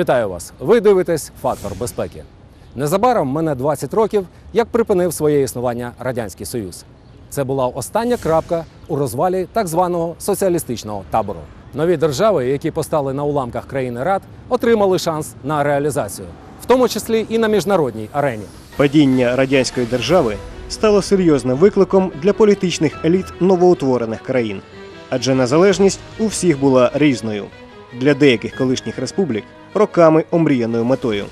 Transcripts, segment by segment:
Вітаю вас! Ви дивитесь Фактор безпеки. Незабаром мене 20 років, як припинив своє існування Радянський Союз. Це була остання крапка у розвалі так званого соціалістичного табору. Нові держави, які постали на уламках країни Рад, отримали шанс на реалізацію, в тому числі і на міжнародній арені. Падіння радянської держави стало серйозним викликом для політичних еліт новоутворених країн, адже незалежність у всіх була різною. Для деяких колишніх республік роками омріяною метою,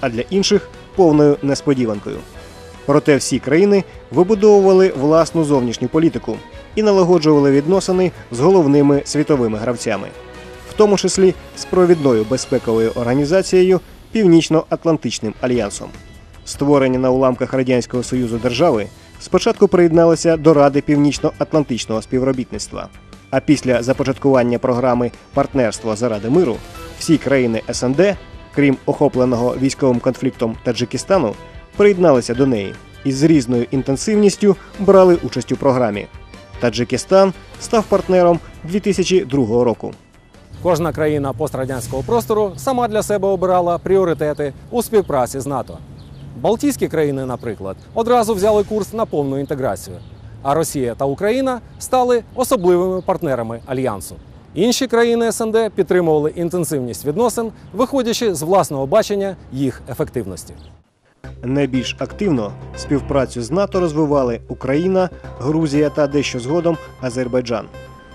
а для інших повною несподіванкою. Проте всі країни вибудовували власну зовнішню політику і налагоджували відносини з головними світовими гравцями, в тому числі з провідною безпековою організацією Північно-Атлантичним альянсом. Створені на уламках Радянського Союзу держави спочатку приєдналися до Ради Північно-Атлантичного співробітництва. А після започаткування програми Партнерство заради миру всі країни СНД, крім охопленого військовим конфліктом Таджикистану, приєдналися до неї і з різною інтенсивністю брали участь у програмі. Таджикистан став партнером 2002 року. Кожна країна пострадянського простору сама для себе обирала пріоритети у співпраці з НАТО. Балтійські країни, наприклад, одразу взяли курс на повну інтеграцію, а Росія та Україна стали особливими партнерами альянсу. Інші країни СНД підтримували інтенсивність відносин, виходячи з власного бачення їх ефективності. Найбільш активно співпрацю з НАТО розвивали Україна, Грузія та дещо згодом Азербайджан.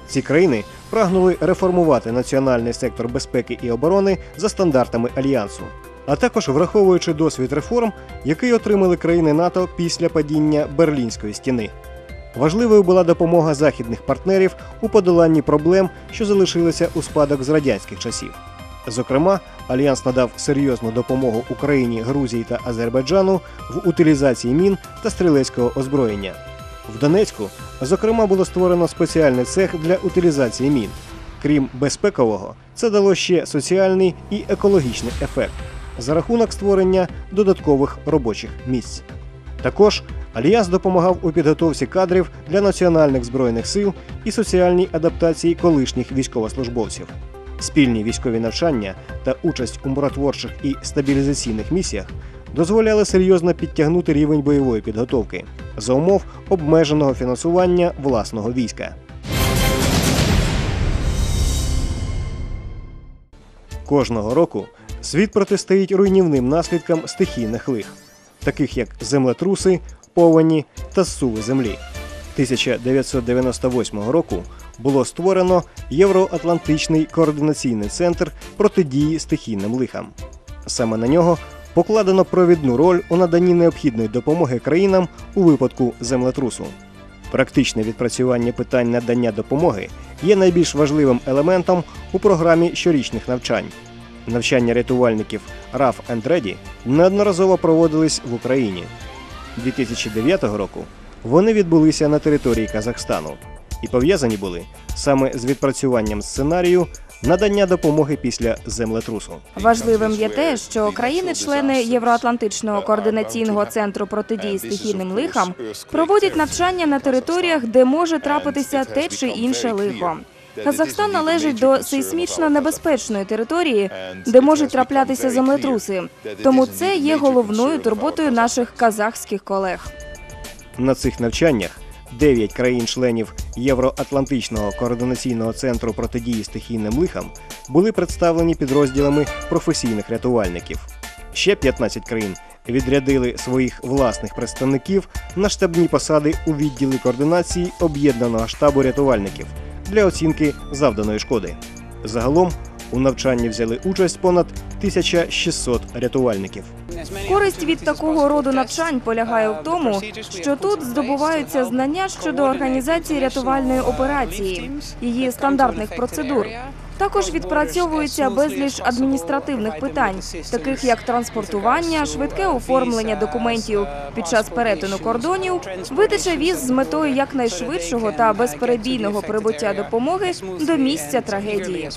Ці країни прагнули реформувати національний сектор безпеки і оборони за стандартами альянсу, а також враховуючи досвід реформ, який отримали країни НАТО після падіння Берлінської стіни. Важливою була допомога західних партнерів у подоланні проблем, що залишилися у спадок з радянських часів. Зокрема, альянс надав серйозну допомогу Україні, Грузії та Азербайджану в утилізації мін та стрілецького озброєння. В Донецьку, зокрема, було створено спеціальний цех для утилізації мін. Крім безпекового, це дало ще соціальний і екологічний ефект за рахунок створення додаткових робочих місць. Також Альянс допомагав у підготовці кадрів для національних збройних сил і соціальній адаптації колишніх військовослужбовців. Спільні військові навчання та участь у миротворчих і стабілізаційних місіях дозволяли серйозно підтягнути рівень бойової підготовки за умов обмеженого фінансування власного війська. Кожного року світ протистоїть руйнівним наслідкам стихійних лих, таких як землетруси, повені та зсуви землі. 1998 року було створено Євроатлантичний координаційний центр протидії стихійним лихам. Саме на нього покладено провідну роль у наданні необхідної допомоги країнам у випадку землетрусу. Практичне відпрацювання питань надання допомоги є найбільш важливим елементом у програмі щорічних навчань. Навчання рятувальників RAF and Ready неодноразово проводились в Україні. 2009 року вони відбулися на території Казахстану і пов'язані були саме з відпрацюванням сценарію надання допомоги після землетрусу. Важливим є те, що країни-члени Євроатлантичного координаційного центру протидії стихійним лихам проводять навчання на територіях, де може трапитися те чи інше лихо. Казахстан належить до сейсмічно небезпечної території, де можуть траплятися землетруси. Тому це є головною турботою наших казахських колег. На цих навчаннях 9 країн-членів Євроатлантичного координаційного центру протидії стихійним лихам були представлені підрозділами професійних рятувальників. Ще 15 країн відрядили своїх власних представників на штабні посади у відділі координації об'єднаного штабу рятувальників для оцінки завданої шкоди. Загалом у навчанні взяли участь понад 1600 рятувальників. Користь від такого роду навчань полягає в тому, що тут здобуваються знання щодо організації рятувальної операції, її стандартних процедур. Також відпрацьовується безліч адміністративних питань, таких як транспортування, швидке оформлення документів під час перетину кордонів, видача віз з метою якнайшвидшого та безперебійного прибуття допомоги до місця трагедії.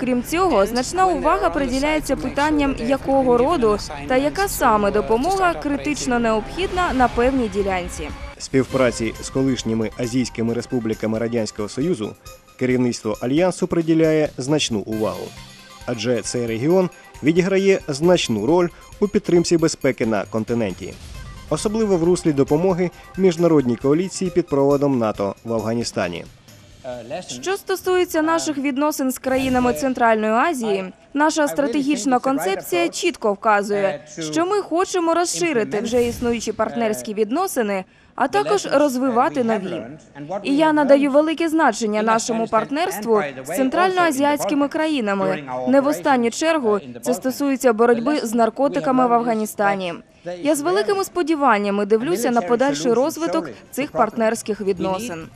Крім цього, значна увага приділяється питанням, якого роду та яка саме допомога критично необхідна на певній ділянці. Співпраці з колишніми азійськими республіками Радянського Союзу керівництво альянсу приділяє значну увагу. адже цей регіон відіграє значну роль у підтримці безпеки на континенті, особливо в руслі допомоги міжнародній коаліції під проводом НАТО в Афганістані. Що стосується наших відносин з країнами Центральної Азії, наша стратегічна концепція чітко вказує, що ми хочемо розширити вже існуючі партнерські відносини, а також розвивати нові. І я надаю велике значення нашому партнерству з центральноазіатськими країнами. Не в останню чергу це стосується боротьби з наркотиками в Афганістані. Я з великими сподіваннями дивлюся на подальший розвиток цих партнерських відносин.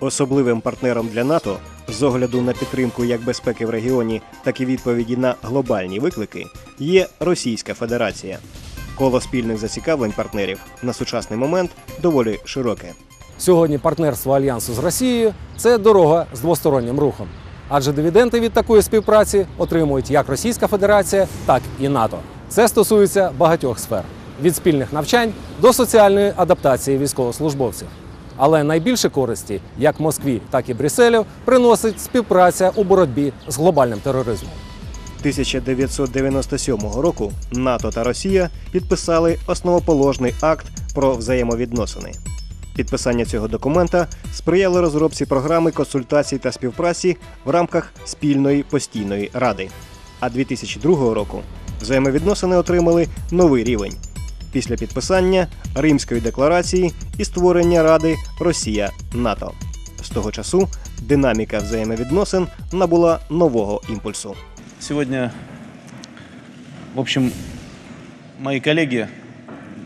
Особливим партнером для НАТО з огляду на підтримку як безпеки в регіоні, так і відповіді на глобальні виклики є Російська Федерація. Коло спільних зацікавлень партнерів на сучасний момент доволі широке. Сьогодні партнерство альянсу з Росією це дорога з двостороннім рухом. Адже дивіденди від такої співпраці отримують як Російська Федерація, так і НАТО. Це стосується багатьох сфер від спільних навчань до соціальної адаптації військовослужбовців. Але найбільше користі як Москві, так і Брюсселю приносить співпраця у боротьбі з глобальним тероризмом. 1997 року НАТО та Росія підписали основоположний акт про взаємовідносини. Підписання цього документа сприяло розробці програми консультацій та співпраці в рамках спільної постійної ради. А 2002 року взаємовідносини отримали новий рівень після підписання Римської декларації і створення Ради Росія НАТО. З того часу динаміка взаємовідносин набула нового імпульсу. Сегодня, в общем, мои коллеги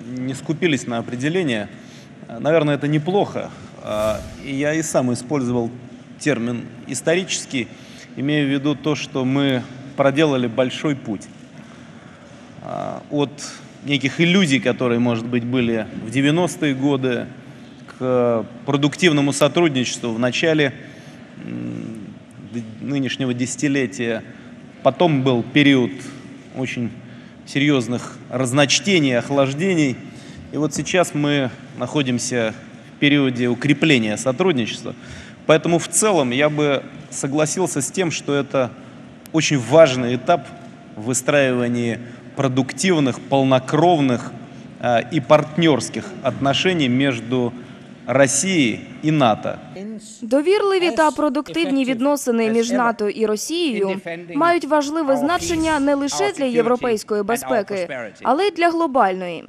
не скупились на определение. Наверное, это неплохо. А, И я и сам использовал термин исторический, имея в виду то, что мы проделали большой путь. А, От неких иллюзий, которые, может быть, были в 90-е годы, к продуктивному сотрудничеству в начале нынешнего десятилетия. Потом был период очень серьезных разночтений, охлаждений. И вот сейчас мы находимся в периоде укрепления сотрудничества. Поэтому в целом я бы согласился с тем, что это очень важный этап в выстраивании продуктивных, полнокровных э, и партнерских отношений между Россией і НАТО. Довірливі та продуктивні відносини між НАТО і Росією мають важливе значення не лише для європейської безпеки, але й для глобальної.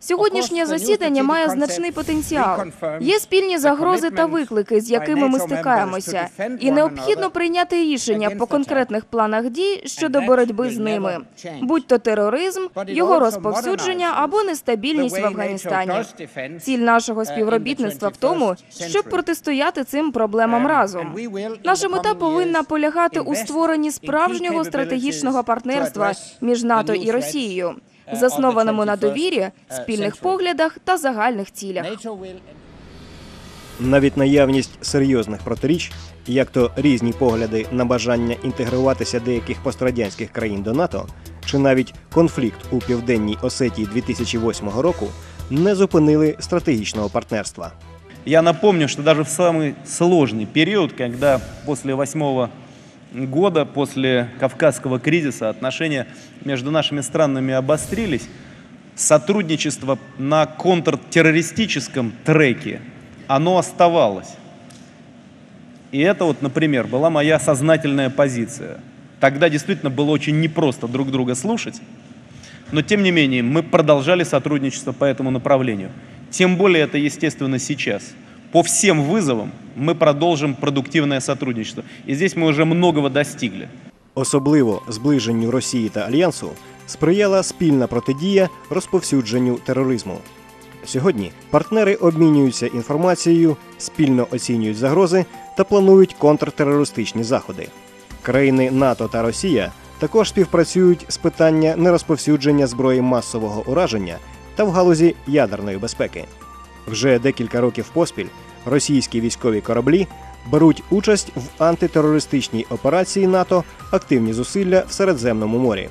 Сьогоднішнє засідання має значний потенціал. Є спільні загрози та виклики, з якими ми стикаємося, і необхідно прийняти рішення по конкретних планах дій щодо боротьби з ними, будь то тероризм, його розповсюдження або нестабільність в Афганістані. Ціль нашого співробітництва в тому, щоб протистояти цим проблемам разом. Наша мета повинна полягати у створенні справжнього стратегічного партнерства між НАТО і Росією, заснованому на довірі, спільних поглядах та загальних цілях. Навіть наявність серйозних протиріч, як то різні погляди на бажання інтегруватися деяких пострадянських країн до НАТО, чи навіть конфлікт у південній Осетії 2008 року, не зупинили стратегічного партнерства. Я напомню, что даже в самый сложный период, когда после восьмого года, после Кавказского кризиса отношения между нашими странами обострились, сотрудничество на контртеррористическом треке, оно оставалось. И это вот, например, была моя сознательная позиция. Тогда действительно было очень непросто друг друга слушать, но тем не менее мы продолжали сотрудничество по этому направлению. Тем более это естественно сейчас. По всем вызовам мы продолжим продуктивное сотрудничество. И здесь мы уже многого достигли. Особливо зближенню Росії та Альянсу сприяла спільна протидія розповсюдженню тероризму. Сьогодні партнери обмінюються інформацією, спільно оцінюють загрози та планують контртерористичні заходи. Країни НАТО та Росія також співпрацюють з питання нерозповсюдження зброї масового ураження та в галузі ядерної безпеки. Вже декілька років поспіль російські військові кораблі беруть участь в антитерористичній операції НАТО активні зусилля в Середземному морі.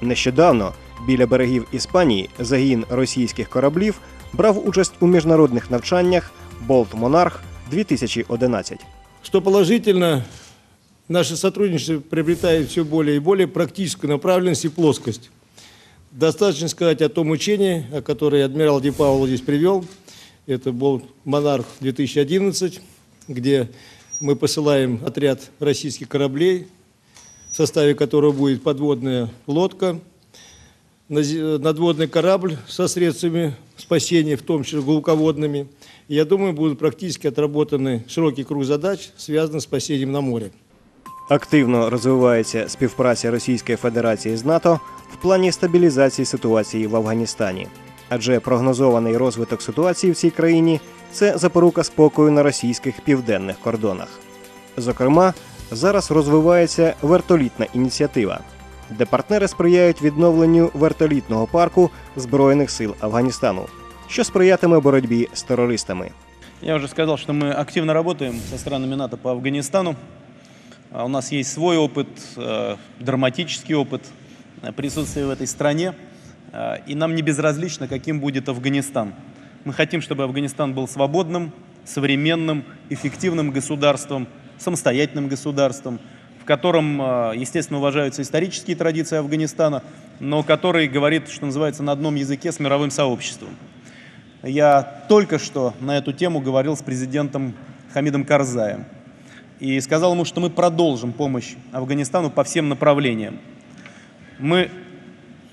Нещодавно біля берегів Іспанії загін російських кораблів брав участь у міжнародних навчаннях Болт Монарх 2011. Что положительно, наше сотрудничество приобретает все более и более практическую направленность и плоскость. Достаточно сказать о том учении, о которое адмирал Ди Пауло здесь привел. Это был «Монарх-2011», где мы посылаем отряд российских кораблей, в составе которого будет подводная лодка, нази- надводный корабль со средствами спасения, в том числе глубоководными. И Я думаю, будут практически отработаны широкий круг задач, связанных с спасением на море. Активно розвивається співпраця Російської Федерації з НАТО в плані стабілізації ситуації в Афганістані. Адже прогнозований розвиток ситуації в цій країні це запорука спокою на російських південних кордонах. Зокрема, зараз розвивається вертолітна ініціатива, де партнери сприяють відновленню вертолітного парку Збройних сил Афганістану, що сприятиме боротьбі з терористами. Я уже сказал, что мы активно работаем со странами НАТО по Афганистану. А У нас есть свой опыт, э, драматический опыт э, присутствия в этой стране. Э, И нам не безразлично, каким будет Афганистан. Мы хотим, чтобы Афганистан был свободным, современным, эффективным государством, самостоятельным государством, в котором, э, естественно, уважаются исторические традиции Афганистана, но который говорит, что называется, на одном языке с мировым сообществом. Я только что на эту тему говорил с президентом Хамидом Карзаем и сказал ему, что мы продолжим помощь Афганистану по всем направлениям. Мы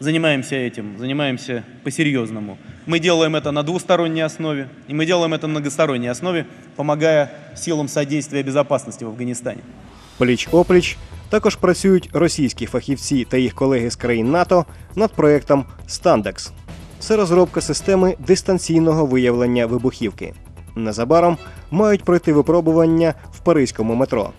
занимаемся этим, занимаемся по-серьезному. Мы делаем это на двусторонней основе, и мы делаем это на многосторонней основе, помогая силам содействия безопасности в Афганистане. Пліч опліч також працюють російські фахівці та їх колеги з країн НАТО над проєктом Standex. Це розробка системи дистанційного виявлення вибухівки. Незабаром мають пройти випробування в паризькому метро.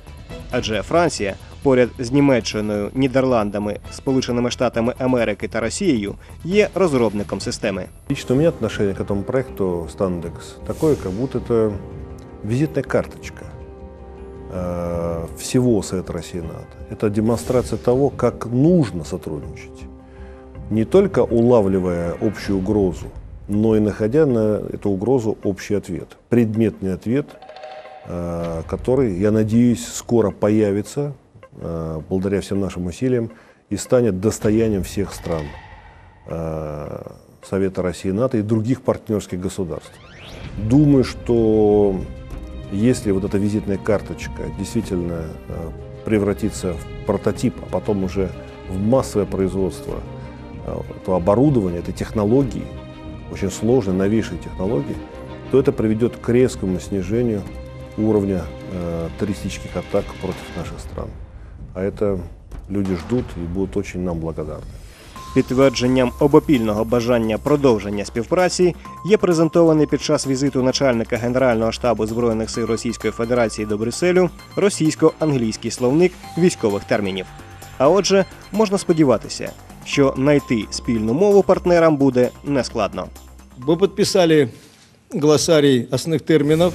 Адже Франція поряд з Німеччиною, Нідерландами, Сполученими Штатами Америки та Росією є розробником системи. Лично у меня отношение к этому проекту Standex такое, как будто это визитная карточка э, всего Совета России и НАТО. Это демонстрация того, как нужно сотрудничать. Не только улавливая общую угрозу, но и находя на эту угрозу общий ответ. Предметный ответ, э, который, я надеюсь, скоро появится э, благодаря всем нашим усилиям и станет достоянием всех стран. э, Совета России НАТО и других партнерских государств. Думаю, что если вот эта визитная карточка действительно э, превратится в прототип, а потом уже в массовое производство э, этого оборудования, этой технологии, очень сложной, новейшей технологии, то это приведет к резкому снижению уровня э, террористических атак против наших стран. А это люди ждут и будут очень нам благодарны. Підтвердженням обопільного бажання продовження співпраці є презентований під час візиту начальника Генерального штабу Збройних сил Російської Федерації до Брюсселю російсько-англійський словник військових термінів. А отже, можна сподіватися, що знайти спільну мову партнерам буде нескладно. Мы подписали глоссарий основных терминов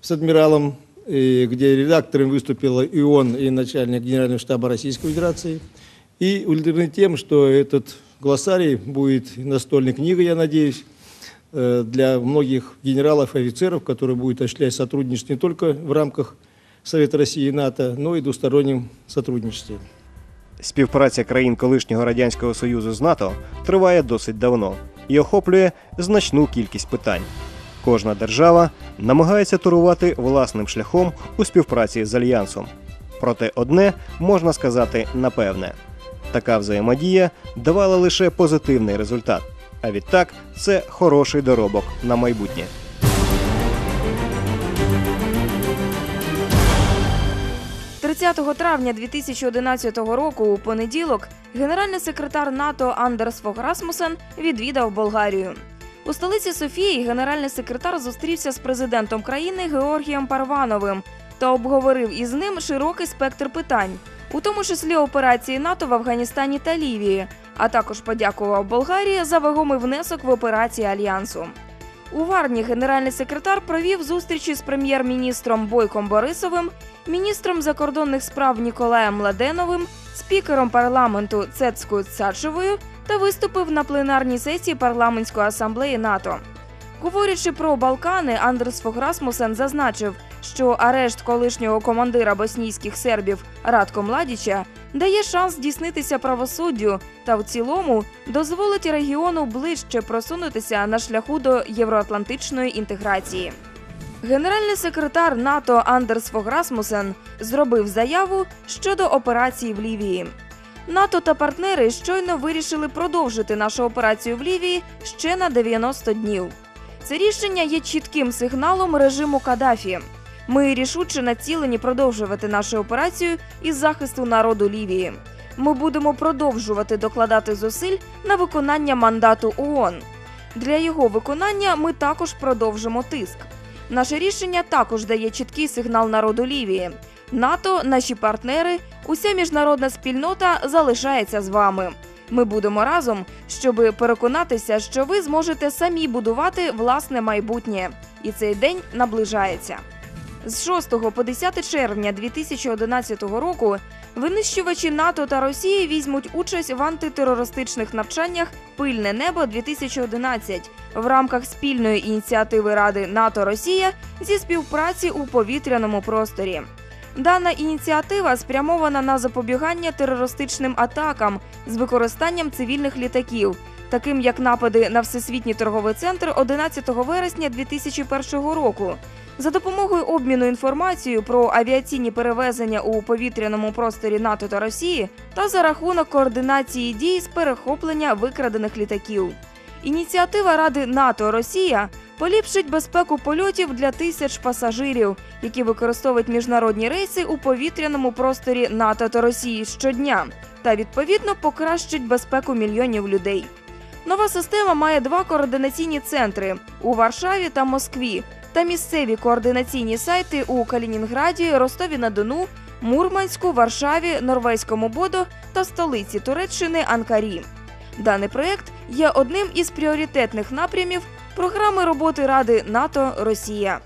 с адмиралом, и где редактором выступила и он, и начальник Генерального штаба Российской Федерации. И удивлены тем, что этот глоссарий будет настольной книгой, я надеюсь, э, для многих генералов и офицеров, которые будут осуществлять сотрудничество не только в рамках Совета России и НАТО, но и двустороннем сотрудничестве. Співпраця країн колишнього радянського союзу з НАТО триває досить давно і охоплює значну кількість питань. Кожна держава намагається турувати власним шляхом у співпраці з альянсом. Проте одне можна сказати напевне: така взаємодія давала лише позитивний результат. А відтак це хороший доробок на майбутнє. – 30 травня 2011 року у понеділок генеральний секретар НАТО Андерс Фог відвідав Болгарію. У столиці Софії генеральний секретар зустрівся з президентом країни Георгієм Парвановим та обговорив із ним широкий спектр питань, у тому числі операції НАТО в Афганістані та Лівії, а також подякував Болгарії за вагомий внесок в операції альянсу. У Варні генеральний секретар провів зустрічі з прем'єр-міністром Бойком Борисовим, міністром закордонних справ Ніколаєм Ладеновим, спікером парламенту Цецькою Цачевою та виступив на пленарній сесії парламентської асамблеї НАТО. Говорячи про Балкани, Андерс Фог Расмусен зазначив, що арешт колишнього командира боснійських сербів Радко Младіча дає шанс здійснитися правосуддю та в цілому дозволить регіону ближче просунутися на шляху до євроатлантичної інтеграції. Генеральний секретар НАТО Андерс Фог Расмусен зробив заяву щодо операції в Лівії. НАТО та партнери щойно вирішили продовжити нашу операцію в Лівії ще на 90 днів. Це рішення є чітким сигналом режиму Каддафі. Ми рішуче націлені продовжувати нашу операцію із захисту народу Лівії. Ми будемо продовжувати докладати зусиль на виконання мандату ООН. Для його виконання ми також продовжимо тиск. Наше рішення також дає чіткий сигнал народу Лівії. НАТО, наші партнери, уся міжнародна спільнота залишається з вами. Ми будемо разом, щоб переконатися, що ви зможете самі будувати власне майбутнє. І цей день наближається. З 6 по 10 червня 2011 року винищувачі НАТО та Росії візьмуть участь в антитерористичних навчаннях Пильне небо 2011 в рамках спільної ініціативи Ради НАТО Росія зі співпраці у повітряному просторі. Дана ініціатива спрямована на запобігання терористичним атакам з використанням цивільних літаків, таким як напади на всесвітній торговий центр 11 вересня 2001 року. За допомогою обміну інформацією про авіаційні перевезення у повітряному просторі НАТО та Росії та за рахунок координації дій з перехоплення викрадених літаків. Ініціатива Ради НАТО Росія поліпшить безпеку польотів для тисяч пасажирів, які використовують міжнародні рейси у повітряному просторі НАТО та Росії щодня, та відповідно покращить безпеку мільйонів людей. Нова система має два координаційні центри у Варшаві та Москві та місцеві координаційні сайти у Калінінграді, Ростові на Дону, Мурманську, Варшаві, Норвезькому Бодо та столиці Туреччини Анкарі. Даний проект є одним із пріоритетних напрямів програми роботи Ради НАТО Росія.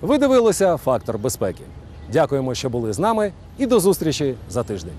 Ви дивилися Фактор безпеки. Дякуємо, що були з нами, і до зустрічі за тиждень.